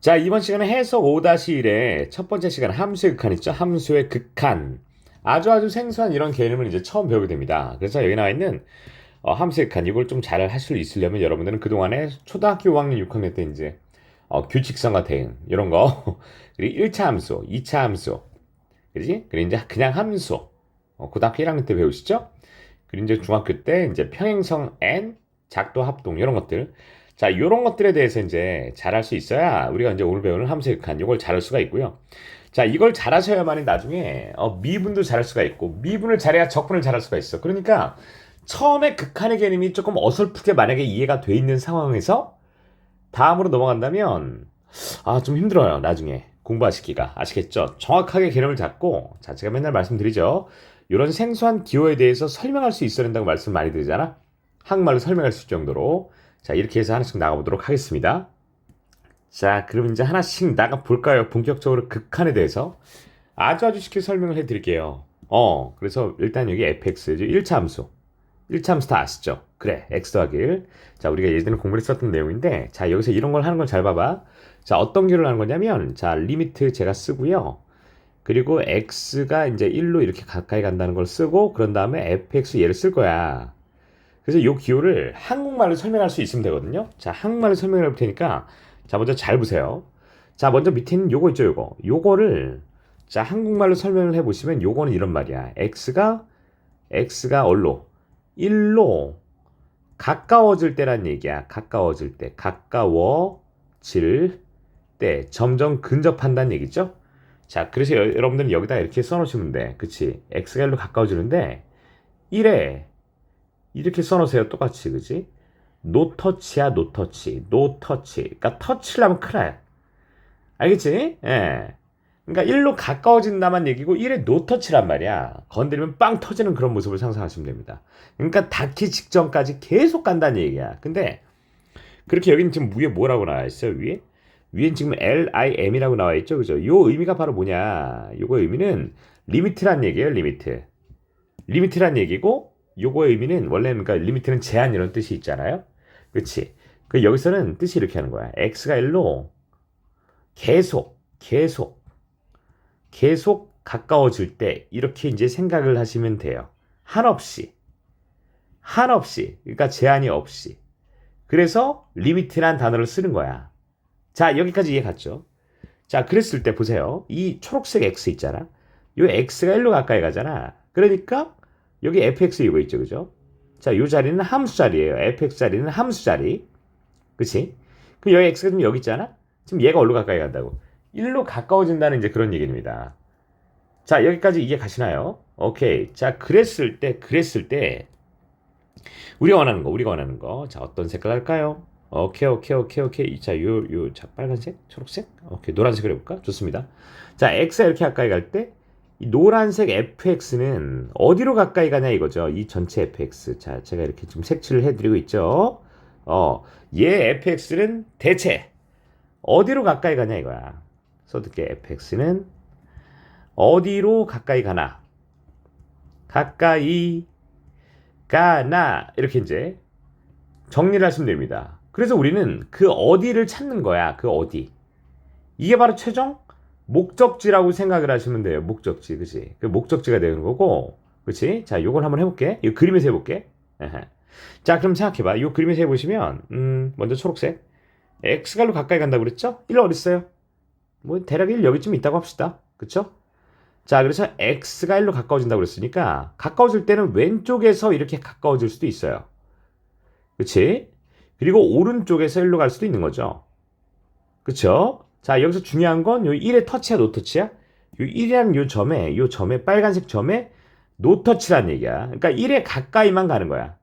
자, 이번 시간에 해석 5-1의 첫 번째 시간 함수의 극한 있죠? 함수의 극한. 아주 아주 생소한 이런 개념을 이제 처음 배우게 됩니다. 그래서 여기 나와 있는 어, 함수의 극한 이걸 좀 잘 할 수 있으려면 여러분들은 그동안에 초등학교 5학년, 6학년 때 이제 어, 규칙성과 대응 이런 거 그리고 1차 함수, 2차 함수 그지? 그리고 이제 그냥 함수 어, 고등학교 1학년 때 배우시죠? 그리고 이제 중학교 때 이제 평행성 n, 작도 합동 이런 것들 자, 이런 것들에 대해서 이제 잘할 수 있어야 우리가 이제 오늘 배우는 함수의 극한 이걸 잘할 수가 있고요. 자, 이걸 잘하셔야만이 나중에 어, 미분도 잘할 수가 있고 미분을 잘해야 적분을 잘할 수가 있어. 그러니까 처음에 극한의 개념이 조금 어설프게 만약에 이해가 돼 있는 상황에서 다음으로 넘어간다면 아, 좀 힘들어요. 나중에 공부하시기가 아시겠죠? 정확하게 개념을 잡고 자, 제가 맨날 말씀드리죠. 이런 생소한 기호에 대해서 설명할 수 있어야 된다고 말씀 많이 드리잖아. 한국말로 설명할 수 있을 정도로 자, 이렇게 해서 하나씩 나가보도록 하겠습니다. 자, 그럼 이제 하나씩 나가 볼까요? 본격적으로 극한에 대해서 아주 아주 쉽게 설명을 해 드릴게요. 어, 그래서 일단 여기 fx, 1차 함수. 1차 함수 다 아시죠? 그래, x 더하기 1. 자, 우리가 예전에 공부를 했었던 내용인데, 자, 여기서 이런 걸 하는 걸 잘 봐봐. 자, 어떤 기호를 하는 거냐면, 자, 리미트 제가 쓰고요. 그리고 x가 이제 1로 이렇게 가까이 간다는 걸 쓰고, 그런 다음에 fx 얘를 쓸 거야. 그래서 이 기호를 한국말로 설명할 수 있으면 되거든요. 자, 한국말로 설명해 볼 테니까 자, 먼저 잘 보세요. 자, 먼저 밑에 있는 요거 있죠, 요거. 요거를 자, 한국말로 설명을 해 보시면 요거는 이런 말이야. x가 x가 얼로 1로 가까워질 때란 얘기야. 가까워질 때. 가까워질 때 점점 근접한다는 얘기죠. 자, 그래서 여, 러분들은 여기다 이렇게 써 놓으시면 돼. 그치? x가 1로 가까워지는데 1에 이렇게 써놓으세요. 똑같이, 그지? 노터치야, 노터치. 노터치. 그러니까 터치를 하면 큰일 나요. 알겠지? 예. 그러니까 1로 가까워진다만 얘기고 1에 노터치란 말이야. 건드리면 빵 터지는 그런 모습을 상상하시면 됩니다. 그러니까 닿기 직전까지 계속 간다는 얘기야. 근데 그렇게 여기는 지금 위에 뭐라고 나와 있어요? 위에? 위엔 지금 LIM이라고 나와 있죠. 그죠? 요 의미가 바로 뭐냐? 요거 의미는 리미트란 얘기예요. 리미트. 리미트란 얘기고 요거의 의미는 원래는 그러니까 리미트는 제한 이런 뜻이 있잖아요. 그렇지? 그 여기서는 뜻이 이렇게 하는 거야. x가 1로 계속 계속 계속 가까워질 때 이렇게 이제 생각을 하시면 돼요. 한없이 한없이 그러니까 제한이 없이 그래서 리미트란 단어를 쓰는 거야. 자 여기까지 이해 갔죠? 자 그랬을 때 보세요. 이 초록색 x 있잖아. 이 x가 1로 가까이 가잖아. 그러니까 여기 fx 이거 있죠, 그죠? 자, 이 자리는 함수 자리예요. fx 자리는 함수 자리. 그치? 그 여기 x가 지금 여기 있잖아? 지금 얘가 어디로 가까이 간다고? 1로 가까워진다는 이제 그런 얘기입니다. 자, 여기까지 이해 가시나요? 오케이. 자, 그랬을 때, 그랬을 때, 우리가 원하는 거, 우리가 원하는 거. 자, 어떤 색깔 할까요? 오케이, 오케이, 오케이, 오케이. 자, 요, 요, 자, 빨간색? 초록색? 오케이, 노란색으로 해볼까? 좋습니다. 자, x가 이렇게 가까이 갈 때, 이 노란색 fx는 어디로 가까이 가냐 이거죠. 이 전체 fx. 자, 제가 이렇게 좀 색칠을 해드리고 있죠. 어, 얘 fx는 대체 어디로 가까이 가냐 이거야. 써둘게 fx는 어디로 가까이 가나. 가까이 가나. 이렇게 이제 정리를 하시면 됩니다. 그래서 우리는 그 어디를 찾는 거야. 그 어디. 이게 바로 최종 목적지라고 생각을 하시면 돼요. 목적지, 그치? 그 목적지가 되는 거고, 그치? 자, 요걸 한번 해볼게. 이 그림에서 해볼게. 자, 그럼 생각해봐. 이 그림에서 해보시면, 음, 먼저 초록색. X갈로 가까이 간다고 그랬죠? 1 어딨어요? 뭐, 대략 1 여기쯤 있다고 합시다. 그쵸? 자, 그래서 X가 1로 가까워진다고 그랬으니까, 가까워질 때는 왼쪽에서 이렇게 가까워질 수도 있어요. 그치? 그리고 오른쪽에서 1로 갈 수도 있는 거죠. 그쵸? 자, 여기서 중요한 건 요 1의 터치야, 노터치야? 요 1이라는 요 점에, 요 점에, 빨간색 점에 노터치란 얘기야. 그러니까 1에 가까이만 가는 거야.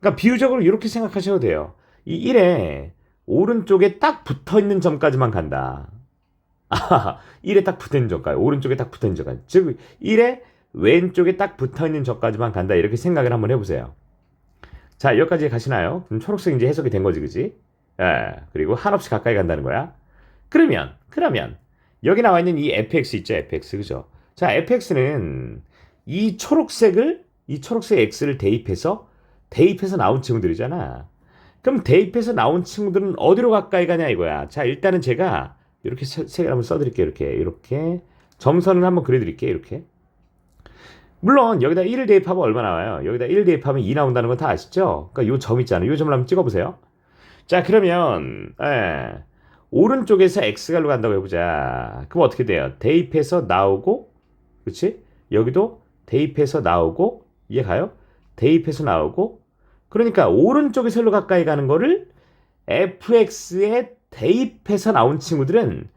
그러니까 비유적으로 이렇게 생각하셔도 돼요. 이 1에 오른쪽에 딱 붙어 있는 점까지만 간다. 아, 1에 딱 붙어 있는 점까지, 오른쪽에 딱 붙어 있는 점까지. 즉, 1에 왼쪽에 딱 붙어 있는 점까지만 간다. 이렇게 생각을 한번 해보세요. 자, 여기까지 가시나요? 그럼 초록색 이제 해석이 된 거지, 그지? 예, 그리고 한없이 가까이 간다는 거야. 그러면 그러면 여기 나와 있는 이 fx 있죠 fx 그죠 자 fx는 이 초록색을 이 초록색 x를 대입해서 대입해서 나온 친구들이잖아 그럼 대입해서 나온 친구들은 어디로 가까이 가냐 이거야. 자, 일단은 제가 이렇게 개를 한번 써드릴게요. 이렇게, 이렇게. 점선을 한번 그려드릴게요. 이렇게. 물론 여기다 1을 대입하면 얼마 나와요? 여기다 1 대입하면 2 나온다는 건 다 아시죠? 그러니까 요 점 있잖아요. 요 점을 한번 찍어보세요. 자, 그러면 예, 오른쪽에서 x가로 간다고 해보자. 그럼 어떻게 돼요? 대입해서 나오고, 그렇지? 여기도 대입해서 나오고, 이해 가요? 대입해서 나오고, 그러니까 오른쪽에서 일로 가까이 가는 거를 fx에 대입해서 나온 친구들은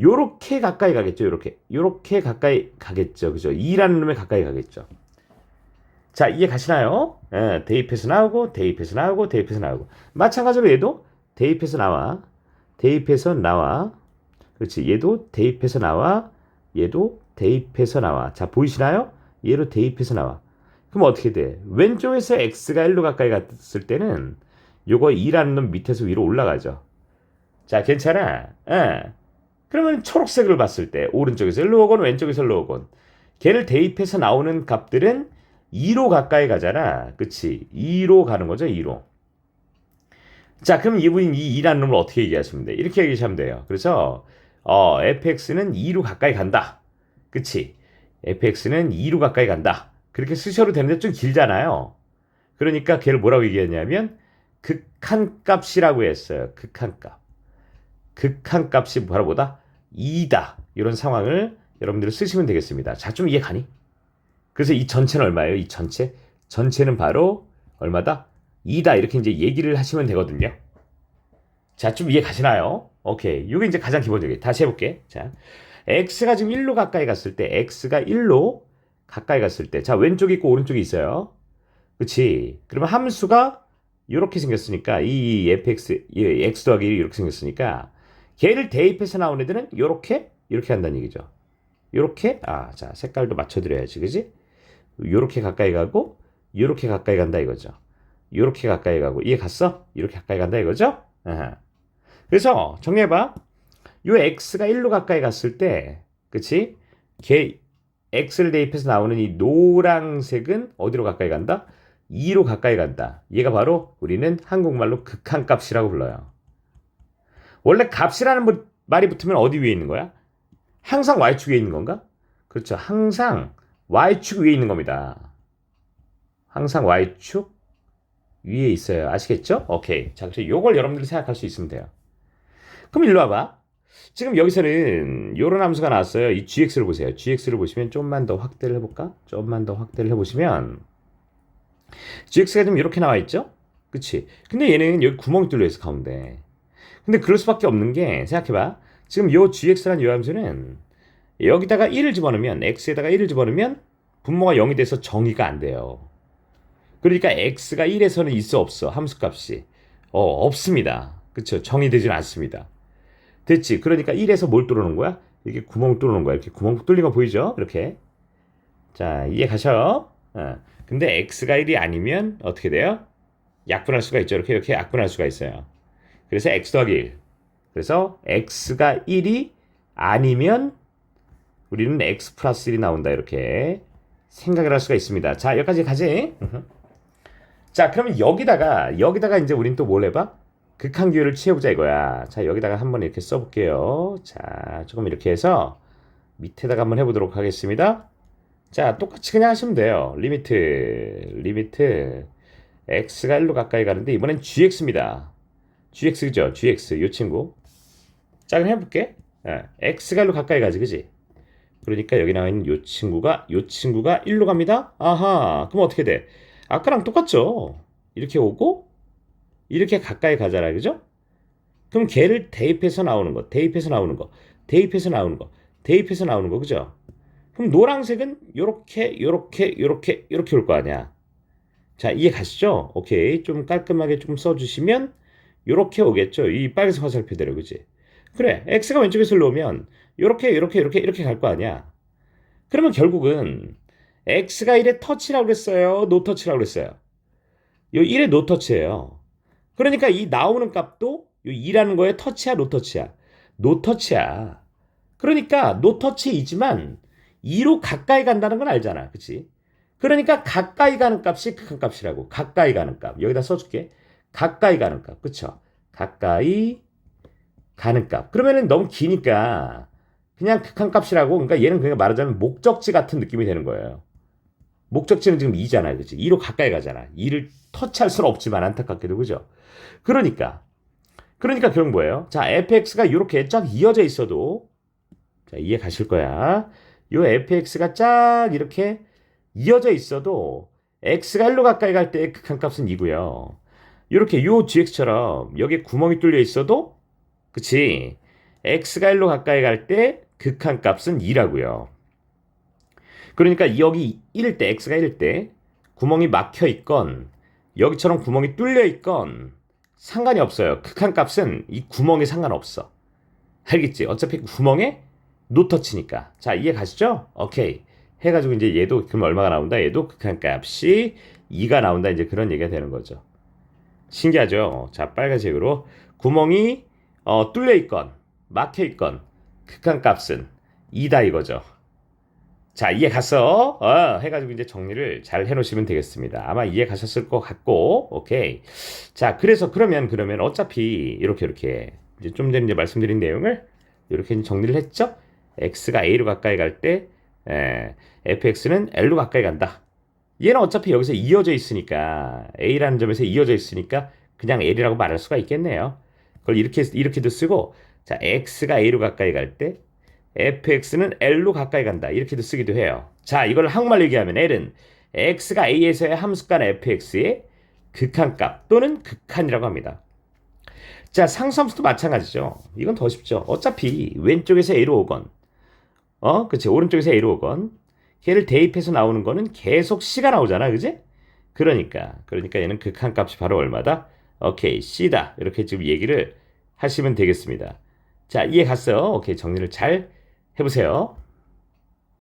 요렇게 가까이 가겠죠. 요렇게. 요렇게 가까이 가겠죠. 그죠? 2라는 놈에 가까이 가겠죠. 자, 이해 가시나요? 예, 대입해서 나오고, 대입해서 나오고, 대입해서 나오고. 마찬가지로 얘도 대입해서 나와. 대입해서 나와. 그렇지. 얘도 대입해서 나와. 얘도 대입해서 나와. 자, 보이시나요? 얘로 대입해서 나와. 그럼 어떻게 돼? 왼쪽에서 x가 1로 가까이 갔을 때는 요거 2라는 놈 밑에서 위로 올라가죠. 자, 괜찮아. 예. 그러면 초록색을 봤을 때 오른쪽에서 1로 오건 왼쪽에서 1로 오건 걔를 대입해서 나오는 값들은 2로 가까이 가잖아. 그치? 2로 가는 거죠, 2로. 자, 그럼 이분이 이 2라는 놈을 어떻게 얘기하시면 돼? 이렇게 얘기하시면 돼요. 그래서 어, fx는 2로 가까이 간다. 그치? fx는 2로 가까이 간다. 그렇게 쓰셔도 되는데 좀 길잖아요. 그러니까 걔를 뭐라고 얘기했냐면 극한값이라고 했어요. 극한값. 극한값이 바로 뭐다? 2다. 이런 상황을 여러분들이 쓰시면 되겠습니다. 자, 좀 이해 가니? 그래서 이 전체는 얼마예요? 이 전체? 전체는 바로 얼마다? 2다. 이렇게 이제 얘기를 하시면 되거든요. 자, 좀 이해 가시나요? 오케이. 이게 이제 가장 기본적이에요. 다시 해볼게. 자, x가 지금 1로 가까이 갔을 때, x가 1로 가까이 갔을 때, 자, 왼쪽이 있고 오른쪽이 있어요. 그치? 그러면 함수가 이렇게 생겼으니까, 이 fx, 이 x 더하기 1이 이렇게 생겼으니까, 걔를 대입해서 나온 애들은 이렇게, 이렇게 한다는 얘기죠. 요렇게, 아, 자, 색깔도 맞춰드려야지, 그지? 요렇게 가까이 가고, 요렇게 가까이 간다 이거죠. 요렇게 가까이 가고, 이해 갔어? 이렇게 가까이 간다 이거죠? 그래서 정리해봐. 요 x가 1로 가까이 갔을 때, 그치? 걔 x를 대입해서 나오는 이 노란색은 어디로 가까이 간다? 2로 가까이 간다. 얘가 바로 우리는 한국말로 극한값이라고 불러요. 원래 값이라는 뭐- 말이 붙으면 어디 위에 있는 거야? 항상 y축 위에 있는 건가? 그렇죠. 항상 y축 위에 있는 겁니다. 항상 y축 위에 있어요. 아시겠죠? 오케이. 자, 그래서 요걸 여러분들이 생각할 수 있으면 돼요. 그럼 일로 와봐. 지금 여기서는 요런 함수가 나왔어요. 이 gx를 보세요. gx를 보시면 좀만 더 확대를 해볼까? 좀만 더 확대를 해보시면 gx가 지금 이렇게 나와 있죠? 그치? 근데 얘는 여기 구멍이 뚫려 있어 가운데. 근데 그럴 수밖에 없는 게 생각해봐. 지금 요 gx라는 요 함수는 여기다가 1을 집어넣으면 x에다가 1을 집어넣으면 분모가 0이 돼서 정의가 안 돼요. 그러니까 x가 1에서는 있어 없어 함수값이 어 없습니다. 그쵸? 정의되지는 않습니다. 됐지? 그러니까 1에서 뭘 뚫어놓은 거야? 이렇게 구멍 뚫어놓은 거야. 이렇게 구멍 뚫린 거 보이죠? 이렇게. 자, 이해 가셔. 어. 근데 x가 1이 아니면 어떻게 돼요? 약분할 수가 있죠. 이렇게 이렇게 약분할 수가 있어요. 그래서 x 더하기 1. 그래서 x가 1이 아니면 우리는 x 플러스 1이 나온다. 이렇게 생각을 할 수가 있습니다. 자, 여기까지 가지. 자, 그러면 여기다가 여기다가 이제 우린 또 뭘 해봐? 극한 기호를 취해보자 이거야. 자, 여기다가 한번 이렇게 써볼게요. 자, 조금 이렇게 해서 밑에다가 한번 해보도록 하겠습니다. 자, 똑같이 그냥 하시면 돼요. 리미트, 리미트, x가 1로 가까이 가는데 이번엔 gx입니다. gx죠, gx, 요 친구. 자, 그럼 해볼게. 예, x가 1로 가까이 가지, 그지? 그러니까 여기 나와 있는 요 친구가, 요 친구가 1로 갑니다. 아하, 그럼 어떻게 돼? 아까랑 똑같죠? 이렇게 오고, 이렇게 가까이 가잖아, 그죠? 그럼 걔를 대입해서 나오는 거, 대입해서 나오는 거, 대입해서 나오는 거, 대입해서 나오는 거, 그죠? 그럼 노란색은 요렇게, 요렇게, 요렇게, 요렇게 올 거 아니야. 자, 이해 가시죠? 오케이. 좀 깔끔하게 좀 써 주시면 요렇게 오겠죠? 이 빨간색 화살표대로, 그지? 그래, x가 왼쪽에서 올라오면 요렇게, 요렇게, 요렇게, 이렇게 갈 거 아니야. 그러면 결국은 x가 1에 터치라고 그랬어요? 노터치라고 그랬어요? 요 1에 노터치예요. 그러니까 이 나오는 값도 요 2라는 거에 터치야 노터치야 노터치야 그러니까 노터치이지만 2로 가까이 간다는 건 알잖아 그치 그러니까 가까이 가는 값이 극한값이라고 가까이 가는 값 여기다 써줄게 가까이 가는 값. 그쵸? 가까이 가는 값. 그러면은 너무 기니까 그냥 극한 값이라고 그러니까 얘는 그냥 말하자면 목적지 같은 느낌이 되는 거예요. 목적지는 지금 2잖아요. 그치? 2로 가까이 가잖아. 2를 터치할 수는 없지만 안타깝게도 그죠? 그러니까 그러니까 그런 거예요. 자, fx가 이렇게 쫙 이어져 있어도 자, 이해 가실 거야. 요 fx가 쫙 이렇게 이어져 있어도 x가 1로 가까이 갈때 극한값은 2고요. 이렇게 요 gx처럼 여기에 구멍이 뚫려 있어도 그치? x가 1로 가까이 갈 때 극한값은 2라고요. 그러니까 여기 1일 때 x가 1일 때 구멍이 막혀 있건 여기처럼 구멍이 뚫려 있건 상관이 없어요. 극한 값은 이 구멍에 상관없어. 알겠지? 어차피 구멍에 노터치니까. 자, 이해 가시죠? 오케이. 해가지고 이제 얘도 그럼 얼마가 나온다? 얘도 극한 값이 2가 나온다. 이제 그런 얘기가 되는 거죠. 신기하죠? 자, 빨간색으로 구멍이 어, 뚫려 있건 막혀 있건 극한 값은 2다 이거죠. 자, 이해 갔어? 어, 해가지고 이제 정리를 잘 해놓으시면 되겠습니다. 아마 이해 가셨을 것 같고, 오케이. 자, 그래서 그러면 그러면 어차피 이렇게 이렇게 이제 좀 전에 이제 말씀드린 내용을 이렇게 정리를 했죠? x가 a로 가까이 갈때 fx는 l로 가까이 간다. 얘는 어차피 여기서 이어져 있으니까 a라는 점에서 이어져 있으니까 그냥 l이라고 말할 수가 있겠네요. 그걸 이렇게 이렇게도 쓰고 자 x가 a로 가까이 갈 때 fx는 l로 가까이 간다 이렇게도 쓰기도 해요. 자 이걸 한국말로 얘기하면 l은 x가 a에서의 함수간 fx의 극한값 또는 극한이라고 합니다. 자 상수함수도 마찬가지죠. 이건 더 쉽죠. 어차피 왼쪽에서 a로 오건 어 그치 오른쪽에서 a로 오건 걔를 대입해서 나오는 거는 계속 c가 나오잖아 그지? 그러니까 그러니까 얘는 극한값이 바로 얼마다? 오케이 c다 이렇게 지금 얘기를 하시면 되겠습니다. 자 이해 갔어요? 오케이 정리를 잘 해보세요.